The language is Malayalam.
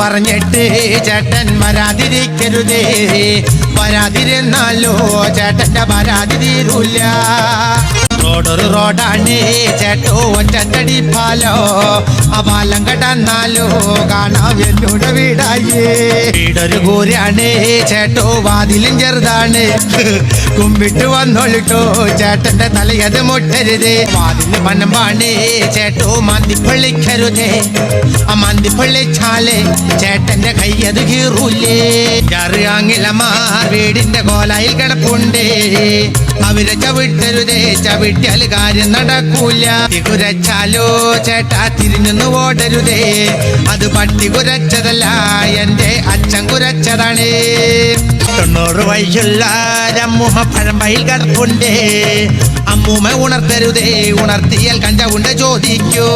പറഞ്ഞിട്ട് ചേട്ടൻ വരാതിരിക്കരുതേ. വരാതിരുന്നാലോ ചേട്ടന്റെ പരാതി തീരൂല. റോഡൊരു റോഡാണ് ചേട്ടോ ഒറ്റത്തടി പാലോ. പാലം കടന്നാലോ കാണാം എന്നോട് വീടായേ. വീടൊരു കൂരാണ് ചേട്ടോ വാതിലും ചെറുതാണ്. കുമ്പിട്ട് വന്നോളിട്ടോ ചേട്ടന്റെ തലയത് മുട്ടരുതേ. വാതിൽ പണമ്പാണ് ചേട്ടോ മന്തി പൊള്ളിക്കരുതേ ആ മന്തി പൊള്ളിച്ചാലേ ചേട്ടന്റെ കയ്യത് കീറൂലേ. ചെറിയാങ്ങിലമാർ വീടിന്റെ കോലായിൽ കിടപ്പുണ്ടേ. അവരെ ചവിട്ടരുതേ ചവിട്ടിയാൽ കാര്യം നടക്കൂല. കുരച്ചാലോ ചേട്ടാ തിരിഞ്ഞൊന്ന് ഓടരുതേ. അത് പട്ടി കുരച്ചതല്ല എന്റെ അച്ഛൻ കുരച്ചതാണ്. തൊണ്ണൂറ് വയസ്സുള്ള രമ്മൂഹ പഴമ്പയിൽ കിടപ്പുണ്ടേ അമ്മൂമ്മ ഉണർത്തരുതേ ഉണർത്തിയാൽ കഞ്ചവുണ്ട് ചോദിക്കൂ.